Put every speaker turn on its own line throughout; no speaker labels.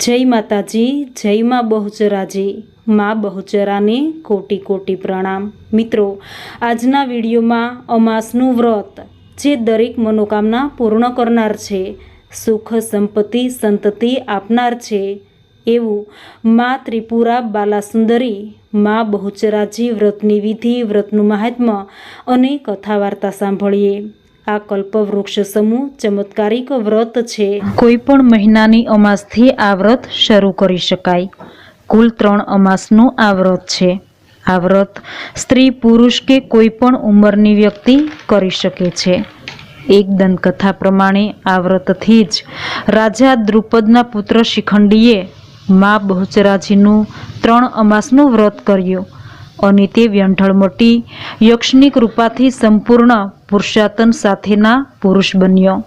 જય માતાજી, જય માં બહુચરાજી, મા બહુચરાને કોટી કોટી પ્રણામ. મિત્રો, આજના વિડીયોમાં અમાસનું વ્રત, જે દરેક મનોકામના પૂર્ણ કરનાર છે, સુખ, સંપત્તિ, સંતતિ આપનાર છે, એવું મા ત્રિપુરા બાલાસુંદરી, મા બહુચરાજી વ્રતની વિધિ, વ્રતનું મહાત્મ્ય અને કથા વાર્તા સાંભળીએ. આ કલ્પવૃક્ષ સમૂહ ચમત્કારિક વ્રત છે. કોઈ પણ મહિનાની અમાસથી આ વ્રત શરૂ કરી શકાય. કુલ ત્રણ અમાસનું આ વ્રત છે. આ વ્રત સ્ત્રી, પુરુષ કે કોઈ પણ ઉંમરની વ્યક્તિ કરી શકે છે. એક દંતકથા પ્રમાણે આ વ્રતથી જ રાજા દ્રુપદના પુત્ર શિખંડીએ મા બહુચરાજીનું ત્રણ અમાસનું વ્રત કર્યું. અને તે વ્યંઢળમટી યક્ષની કૃપાથી સંપૂર્ણ પુરુષાતન સાથેના પુરુષ બન્યો.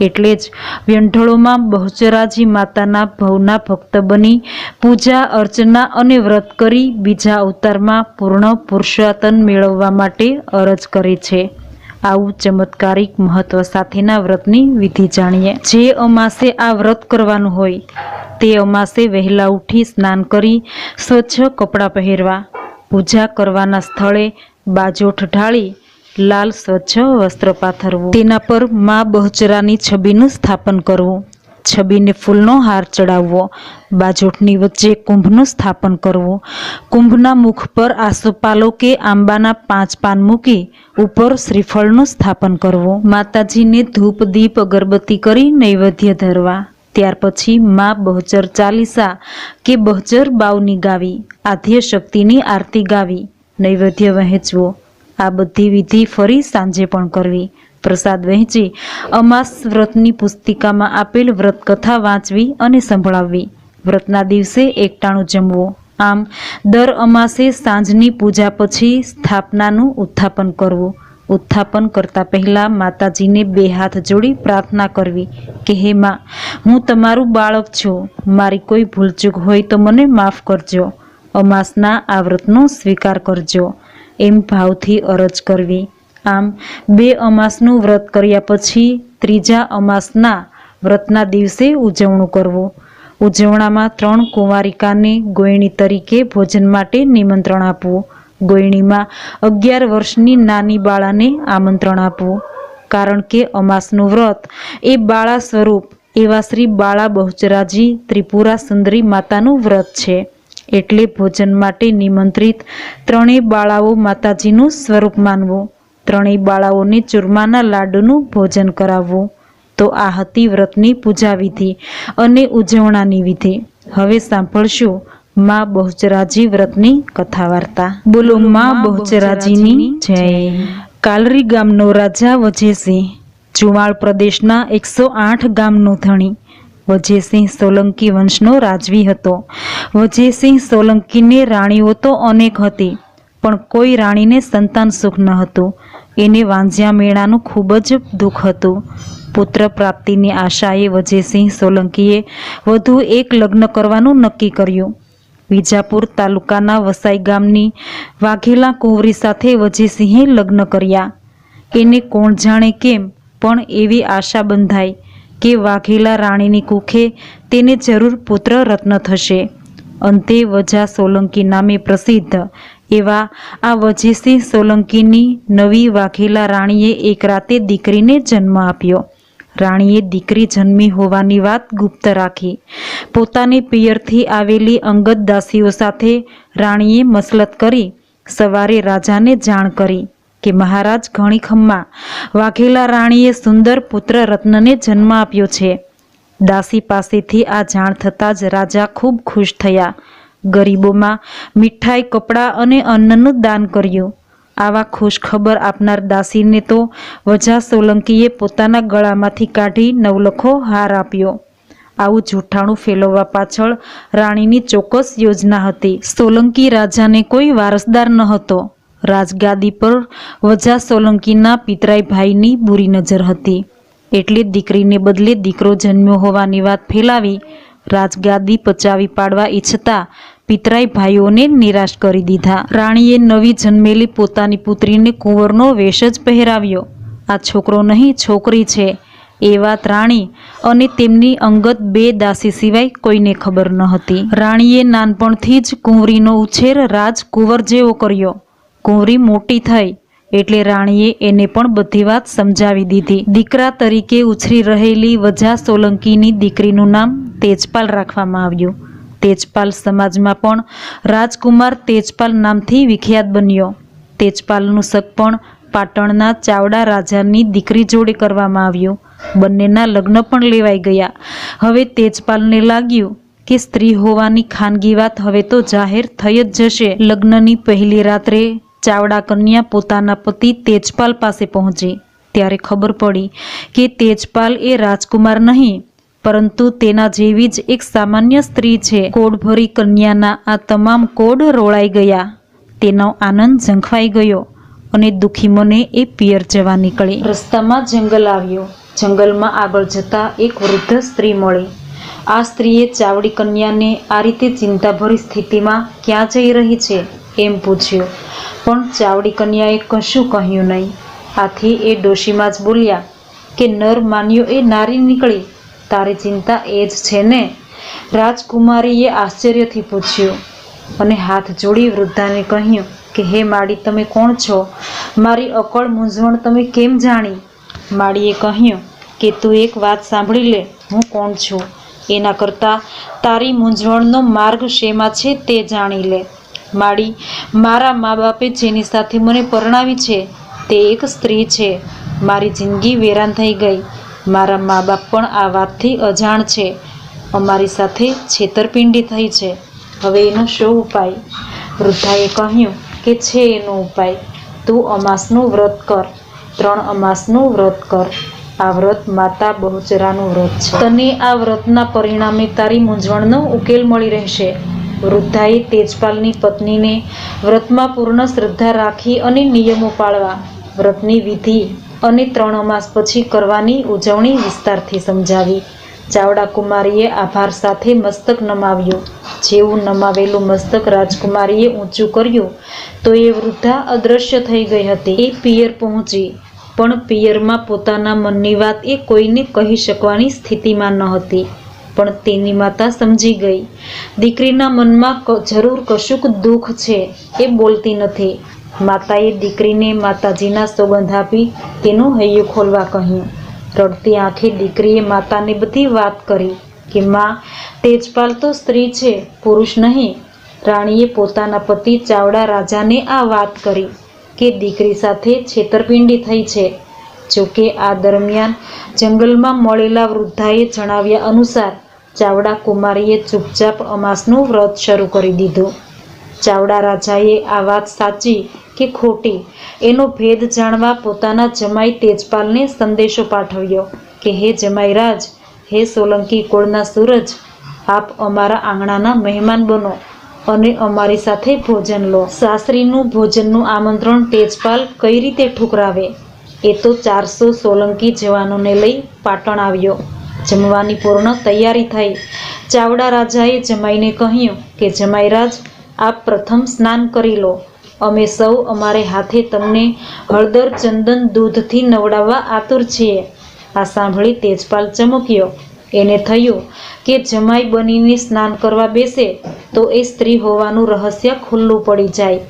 એટલે જ વ્યંઢળોમાં બહુચરાજી માતાના ભવના ભક્ત બની પૂજા, અર્ચના અને વ્રત કરી બીજા અવતારમાં પૂર્ણ પુરુષાતન મેળવવા માટે અરજ કરે છે. આવું ચમત્કારિક મહત્વ સાથેના વ્રતની વિધિ જાણીએ. જે અમાસે આ વ્રત કરવાનું હોય, તે અમાસે વહેલા ઉઠી સ્નાન કરી સ્વચ્છ કપડાં પહેરવા, પૂજા કરવાના સ્થળે બાજોઠ ઢાળી લાલ સ્વચ્છ વસ્ત્ર પાથરવું. તેના પર મા બહુચરાની છબીનું સ્થાપન કરવું. છબીને ફૂલનો હાર ચડાવવો. બાજોઠની વચ્ચે કુંભનું સ્થાપન કરવું. કુંભના મુખ પર આસોપાલો કે આંબાના પાંચ પાન મૂકી ઉપર શ્રીફળનું સ્થાપન કરવું. માતાજીને ધૂપ, દીપ, અગરબત્તી કરી નૈવેદ્ય ધરવા. ત્યાર પછી મા બહુચર ચાલીસા કે બહુચર બાવની ગાવી. આધ્ય શક્તિની આરતી ગાવી. નૈવેદ્ય વહેંચવો. આ બધી વિધિ ફરી સાંજે પણ કરવી. પ્રસાદ વહેંચી, અમાસ વ્રતની પુસ્તિકામાં આપેલ વ્રત કથા વાંચવી અને સંભળાવવી. વ્રતના દિવસે એકટાણું જમવું. આમ, દર અમાસે સાંજની પૂજા પછી સ્થાપનાનું ઉત્થાપન કરવું. ઉત્થાપન કરતા પહેલા માતાજીને બે હાથ જોડી પ્રાર્થના કરવી કે, હે માં, હું તમારું બાળક છું. મારી કોઈ ભૂલચૂક હોય તો મને માફ કરજો. અમાસના આ વ્રતનો સ્વીકાર કરજો. એમ ભાવથી અરજ કરવી. આમ, બે અમાસનું વ્રત કર્યા પછી ત્રીજા અમાસના વ્રતના દિવસે ઉજવણું કરવું. ઉજવણામાં ત્રણ કુંવારિકાને ગોયણી તરીકે ભોજન માટે નિમંત્રણ આપવું. ગોયણીમાં અગિયાર વર્ષની નાની બાળાને આમંત્રણ આપવું. કારણ કે અમાસનું વ્રત એ બાળા સ્વરૂપ એવા શ્રી બાળા બહુચરાજી ત્રિપુરા સુંદરી માતાનું વ્રત છે. એટલે ભોજન માટે નિમંત્રિત ત્રણેય બાળાઓ માતાજીનું સ્વરૂપ માનવું, ત્રણેય બાળાઓને ચૂરમાના લાડુનું ભોજન કરાવવું. તો આ હતી વ્રતની પૂજા વિધિ અને ઉજવણાની વિધિ. હવે સાંભળશું મા બહુચરાજી વ્રતની કથા વાર્તા બોલો મા બહુચરાજીની જય. કાલરી ગામનો રાજા વજેસિંહ ચુવાળ પ્રદેશના એકસો આઠ ગામનો ધણી. વજયસિંહ સોલંકી વંશનો રાજવી હતો. વજયસિંહ સોલંકીને રાણીઓ તો અનેક હતી, પણ કોઈ રાણીને સંતાન સુખ ન હતું. એને વાંઝ્યા મેળાનું ખૂબ જ દુઃખ હતું. પુત્ર પ્રાપ્તિની આશાએ વજયસિંહ સોલંકીએ વધુ એક લગ્ન કરવાનું નક્કી કર્યું. વિજાપુર તાલુકાના વસાઈ ગામની વાઘેલા કુંવરી સાથે વજયસિંહે લગ્ન કર્યા. એને કોણ જાણે કેમ પણ એવી આશા બંધાઈ. કે વાઘેલા રાણીની કુખે તેને જરૂર પુત્ર રત્ન થશે. અંતે વજા સોલંકી નામે પ્રસિદ્ધ એવા આ વજેસિંહ સોલંકીની નવી વાઘેલા રાણીએ એક રાતે દીકરીને જન્મ આપ્યો. રાણીએ દીકરી જન્મી હોવાની વાત ગુપ્ત રાખી. પોતાની પિયરથી આવેલી અંગત દાસીઓ સાથે રાણીએ મસલત કરી, સવારે રાજાને જાણ કરી. કે મહારાજ ઘણીખમ્મા વાઘેલા રાણીએ સુંદર પુત્ર રત્નને જન્મ આપ્યો છે. દાસી પાસેથી આ જાણ થતાં જ રાજા ખૂબ ખુશ થયા. ગરીબોમાં મીઠાઈ, કપડાં અને અન્નનું દાન કર્યું. આવા ખુશ ખબર આપનાર દાસીને તો વજા સોલંકીએ પોતાના ગળામાંથી કાઢી નવલખો હાર આપ્યો. આવું જૂઠાણું ફેલવવા પાછળ રાણીની ચોક્કસ યોજના હતી. સોલંકી રાજાને કોઈ વારસદાર ન હતો રાજગાદી પર વજા સોલંકીના પિતરાઈ ભાઈની બુરી નજર હતી. એટલે દીકરીને બદલે દીકરો જન્મ્યો હોવાની વાત ફેલાવી રાજગાદી પચાવી પાડવા ઈચ્છતા પિતરાઈ ભાઈઓને નિરાશ કરી દીધા. રાણીએ નવી જન્મેલી પોતાની પુત્રીને કુંવરનો વેશ જ પહેરાવ્યો. આ છોકરો નહીં, છોકરી છે. એ વાત રાણી અને તેમની અંગત બે દાસી સિવાય કોઈને ખબર ન હતી. રાણીએ નાનપણથી જ કુંવરીનો ઉછેર રાજકુંવર જેવો કર્યો. કુંવરી મોટી થઈ એટલે રાણીએ એને પણ બધી વાત સમજાવી દીધી. દીકરા તરીકે ઉછરી રહેલી વજા સોલંકીની દીકરીનું નામ તેજપાલ રાખવામાં આવ્યું. તેજપાલ સમાજમાં પણ રાજકુમાર તેજપાલ નામથી વિખ્યાત બન્યો. તેજપાલનું સગપણ પાટણના ચાવડા રાજાની દીકરી જોડે કરવામાં આવ્યું. બંનેના લગ્ન પણ લેવાઈ ગયા. હવે તેજપાલને લાગ્યું કે સ્ત્રી હોવાની ખાનગી વાત હવે તો જાહેર થઈ જ જશે. લગ્નની પહેલી રાત્રે ચાવડા કન્યા પોતાના પતિ તેજપાલ પાસે પહોંચી. ત્યારે ખબર પડી કે તેજપાલ એ રાજકુમાર નહીં, પરંતુ તેના જેવી જ એક સામાન્ય સ્ત્રી છે. કોડભરી કન્યાના આ તમામ કોડ રોળાઈ ગયા. તેનો આનંદ ઝંખવાઈ ગયો અને દુઃખી મને એ પિયર જવા નીકળી. રસ્તામાં જંગલ આવ્યો. જંગલમાં આગળ જતા એક વૃદ્ધ સ્ત્રી મળી. આ સ્ત્રીએ ચાવડી કન્યાને આ રીતે ચિંતાભરી સ્થિતિમાં ક્યાં જઈ રહી છે, એમ પૂછ્યું. પણ ચાવડી કન્યાએ કશું કહ્યું નહીં. આથી એ ડોશીમાં જ બોલ્યા કે, નર માન્યો એ નારી નીકળી. તારી ચિંતા એ જ છે ને? રાજકુમારીએ આશ્ચર્યથી પૂછ્યું અને હાથ જોડી વૃદ્ધાને કહ્યું કે, હે માડી, તમે કોણ છો? મારી અકળ મૂંઝવણ તમે કેમ જાણી? માડીએ કહ્યું કે, તું એક વાત સાંભળી લે. હું કોણ છું? એના કરતાં તારી મૂંઝવણનો માર્ગ શેમાં છે તે જાણી લે. માડી, મારા મા બાપે જેની સાથે મને પરણાવી છે, તે એક સ્ત્રી છે. મારી જિંદગી વેરાન થઈ ગઈ. મારા મા બાપ પણ આ વાતથી અજાણ છે. અમારી સાથે છેતરપિંડી થઈ છે. હવે એનો શું ઉપાય? વૃદ્ધાએ કહ્યું કે, છે એનો ઉપાય. તું અમાસનું વ્રત કર. ત્રણ અમાસનું વ્રત કર. આ વ્રત માતા બહુચરાનું વ્રત છે. તને આ વ્રતના પરિણામે તારી મૂંઝવણનો ઉકેલ મળી રહેશે. વૃદ્ધાએ તેજપાલની પત્નીને વ્રતમાં પૂર્ણ શ્રદ્ધા રાખી અને નિયમો પાળવા, વ્રતની વિધિ અને ત્રણ અમાસ પછી કરવાની ઉજવણી વિસ્તારથી સમજાવી. ચાવડા કુમારીએ આભાર સાથે મસ્તક નમાવ્યું. જેવું નમાવેલું મસ્તક રાજકુમારીએ ઊંચું કર્યું તો એ વૃદ્ધા અદૃશ્ય થઈ ગઈ હતી. એ પિયર પહોંચી, પણ પિયરમાં પોતાના મનની વાત એ કોઈને કહી શકવાની સ્થિતિમાં ન હતી. પણ તેની માતા સમજી ગઈ. દીકરીના મનમાં જરૂર કશુંક દુઃખ છે એ બોલતી નથી. માતાએ દીકરીને માતાજીના સોગંધ આપી તેનું હૈયું ખોલવા કહ્યું. રડતી આંખે દીકરીએ માતાને બધી વાત કરી કે, માં, તેજપાલ તો સ્ત્રી છે, પુરુષ નહીં. રાણીએ પોતાના પતિ ચાવડા રાજાને આ વાત કરી કે દીકરી સાથે છેતરપિંડી થઈ છે. જોકે આ દરમિયાન જંગલમાં મળેલા વૃદ્ધાએ જણાવ્યા અનુસાર ચાવડા કુમારીએ ચૂપચાપ અમાસનું વ્રત શરૂ કરી દીધું. ચાવડા રાજાએ આ વાત સાચી કે ખોટી એનો ભેદ જાણવા પોતાના જમાઈ તેજપાલને સંદેશો પાઠવ્યો કે, હે જમાઈ રાજ, હે સોલંકી કુળના સૂરજ, આપ અમારા આંગણાના મહેમાન બનો અને અમારી સાથે ભોજન લો. સાસરીનું ભોજનનું આમંત્રણ તેજપાલ કઈ રીતે ઠુકરાવે? એ તો ચારસો સોલંકી જવાનોને લઈ પાટણ આવ્યો. જમવાની પૂર્ણ તૈયારી થઈ. ચાવડા રાજાએ જમાઈને કહ્યું કે જમાઈરાજ આપ પ્રથમ સ્નાન કરી લો. અમે સૌ અમારે હાથે તમને હળદર ચંદન દૂધથી નવડાવવા આતુર છીએ. આ સાંભળી તેજપાલ ચમક્યો. એને થયું કે, જમાઈ બનીને સ્નાન કરવા બેસે તો એ સ્ત્રી હોવાનું રહસ્ય ખુલ્લું પડી જાય.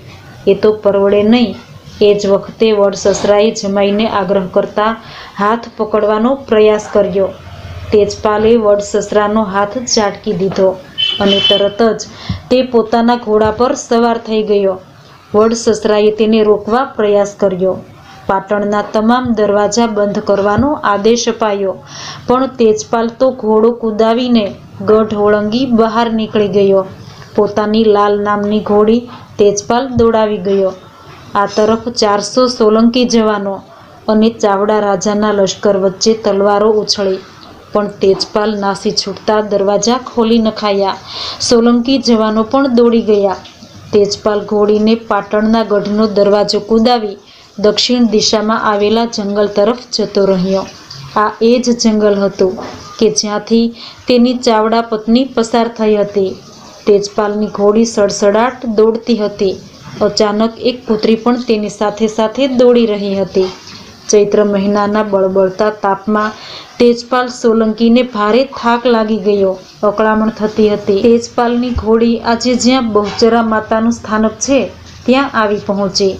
એ તો પરવડે નહીં. એ જ વખતે વડસસરાએ જમાઈને આગ્રહ કરતા હાથ પકડવાનો પ્રયાસ કર્યો. તેજપાલે વડસસરાનો હાથ ઝાટકી દીધો અને તરત જ તે પોતાના ઘોડા પર સવાર થઈ ગયો. વડસસરાએ તેને રોકવા પ્રયાસ કર્યો. પાટણના તમામ દરવાજા બંધ કરવાનો આદેશ અપાયો, પણ તેજપાલ તો ઘોડો કુદાવીને ગઢ ઓળંગી બહાર નીકળી ગયો. પોતાની લાલ નામની ઘોડી તેજપાલ દોડાવી ગયો. આ તરફ ચારસો સોલંકી જવાનો અને ચાવડા રાજાના લશ્કર વચ્ચે તલવારો ઉછળી. પણ તેજપાલ નાસી છૂટતા દરવાજા ખોલી નખાયા. સોલંકી જવાનો પણ દોડી ગયા. તેજપાલ ઘોડીને પાટણના ગઢનો દરવાજો કુદાવી દક્ષિણ દિશામાં આવેલા જંગલ તરફ જતો રહ્યો. આ એ જ જંગલ હતું કે જ્યાંથી તેની ચાવડા પત્ની પસાર થઈ હતી. તેજપાલની ઘોડી સડસડાટ દોડતી હતી. અચાનક એક પુત્રી પણ તેની સાથે સાથે દોડી રહી હતી. ચૈત્ર મહિનાના બળબળતા તાપમાં તેજપાલ સોલંકીને ભારે થાક લાગી ગયો. અકળામણ થતી હતી. તેજપાલની ઘોડી આજે જ્યાં બહુચરા માતાનું સ્થાનક છે, ત્યાં આવી પહોંચી.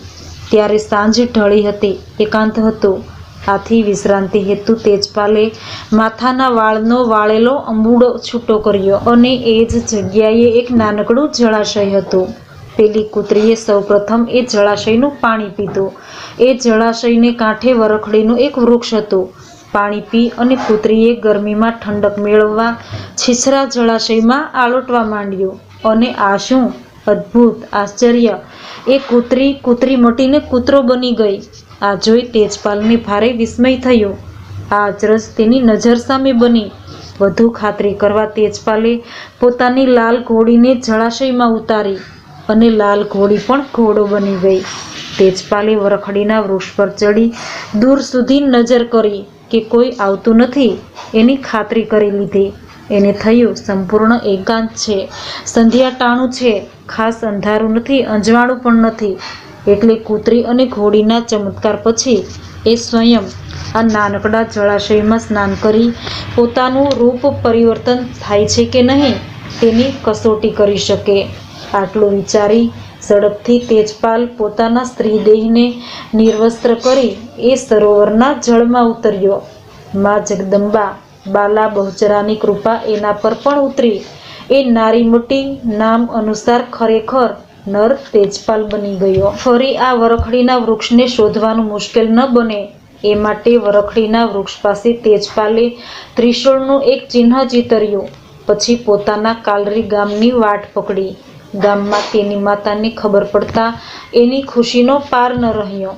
ત્યારે સાંજ ઢળી હતી, એકાંત હતું. આથી વિશ્રાંતિ હેતુ તેજપાલે માથાના વાળનો વાળેલો અંબુડો છૂટો કર્યો અને એ જ જગ્યાએ એક નાનકડું જળાશય હતું. પેલી કૂતરીએ સૌપ્રથમ એ જળાશયનું પાણી પીધું. એ જળાશયને કાંઠે વરખડીનું એક વૃક્ષ હતું. પાણી પી અને કૂતરીએ ગરમીમાં ઠંડક મેળવવા છીછરા જળાશયમાં આલોટવા માંડ્યું. અને આ શું? અદ્ભુત! આશ્ચર્ય! એ કૂતરી કૂતરી મટીને કૂતરો બની ગઈ આ જોઈ તેજપાલને ભારે વિસ્મય થયો. આ અચરજ તેની નજર સામે બની. વધુ ખાતરી કરવા તેજપાલે પોતાની લાલ ઘોડીને જળાશયમાં ઉતારી. અને લાલ ઘોડી પણ ઘોડો બની ગઈ. તેજપાલે વરખડીના વૃક્ષ પર ચડી દૂર સુધી નજર કરી કે કોઈ આવતું નથી. એની ખાતરી કરી લીધી. એને થયું સંપૂર્ણ એકાંત છે. સંધ્યા ટાણું છે. ખાસ અંધારું નથી, અંજવાળું પણ નથી. એટલે કૂતરી અને ઘોડીના ચમત્કાર પછી એ સ્વયં આ નાનકડા જળાશયમાં સ્નાન કરી પોતાનું રૂપ પરિવર્તન થાય છે કે નહીં, તેની કસોટી કરી શકે. આટલું વિચારી ઝડપથી તેજપાલ પોતાના સ્ત્રીદેહને નિર્વસ્ત્ર કરી એ સરોવરના જળમાં ઉતર્યો. મા જગદંબા, બાલા બહુચરાની કૃપા એના પર પણ ઉતરી. એ નારી મોટી નામ અનુસાર ખરેખર નર તેજપાલ બની ગયો. ફરી આ વરખડીના વૃક્ષને શોધવાનું મુશ્કેલ ન બને. એ માટે વરખડીના વૃક્ષ પાસે તેજપાલે ત્રિશુળનું એક ચિહ્ન ચિતર્યું. પછી પોતાના કાલરી ગામની વાટ પકડી. ગામમાં તેની માતાને ખબર પડતા એની ખુશીનો પાર ન રહ્યો.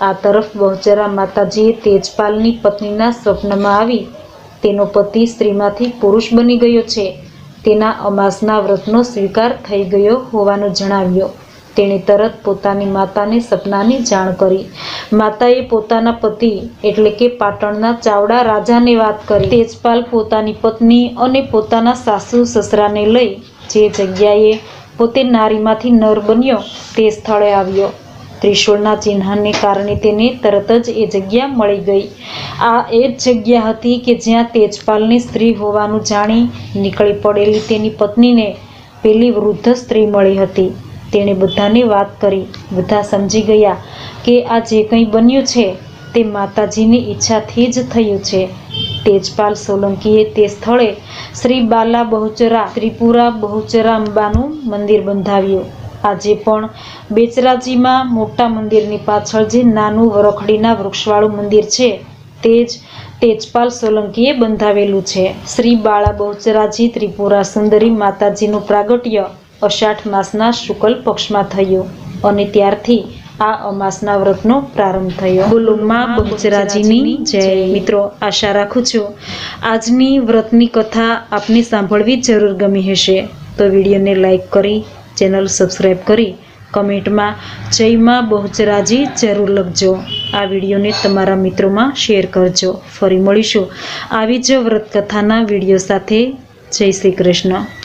આ તરફ બહુચરા માતાજીએ તેજપાલની પત્નીના સ્વપ્નમાં આવી. તેનો પતિ સ્ત્રીમાંથી પુરુષ બની ગયો છે. તેના અમાસના વ્રતનો સ્વીકાર થઈ ગયો હોવાનું જણાવ્યો. તેણે તરત પોતાની માતાને સપનાની જાણ કરી. માતાએ પોતાના પતિ, એટલે કે પાટણના ચાવડા રાજાને વાત કરી. તેજપાલ પોતાની પત્ની અને પોતાના સાસુ સસરાને લઈ જે જગ્યાએ પોતે નારીમાંથી નર બન્યો. તે સ્થળે આવ્યો. ત્રિશૂળના ચિહ્નને કારણે તેને તરત જ એ જગ્યા મળી ગઈ. આ એ જ જગ્યા હતી કે જ્યાં તેજપાલની સ્ત્રી હોવાનું જાણી નીકળી પડેલી તેની પત્નીને પેલી વૃદ્ધ સ્ત્રી મળી હતી. તેણે બધાને વાત કરી. બધા સમજી ગયા કે આ જે કંઈ બન્યું છે તે માતાજીની ઈચ્છાથી જ થયું છે. તેજપાલ સોલંકીએ તે સ્થળે શ્રી બાલા બહુચરા, ત્રિપુરા બહુચરા અંબાનું મંદિર બંધાવ્યું. આજે પણ બેચરાજીમાં મોટા મંદિરની પાછળ જે નાનું વરખડીના વૃક્ષવાળું મંદિર છે, તે જ તેજપાલ સોલંકીએ બંધાવેલું છે. શ્રી બાળા બહુચરાજી ત્રિપુરા સુંદરી માતાજીનું પ્રાગટ્ય અષાઢ માસના શુક્લ પક્ષમાં થયું અને ત્યારથી આ અમાસના વ્રતનો પ્રારંભ થયો. બોલોમાં બહુચરાજીની જય. મિત્રો, આશા રાખું છું આજની વ્રતની કથા આપને સાંભળવી જરૂર ગમી હશે. તો વિડીયોને લાઈક કરી, ચેનલ સબસ્ક્રાઈબ કરી, કમેન્ટમાં જયમાં બહુચરાજી જરૂર લખજો. આ વિડીયોને તમારા મિત્રોમાં શેર કરજો. ફરી મળીશું આવી જ વ્રત કથાના વીડિયો સાથે. જય શ્રી કૃષ્ણ.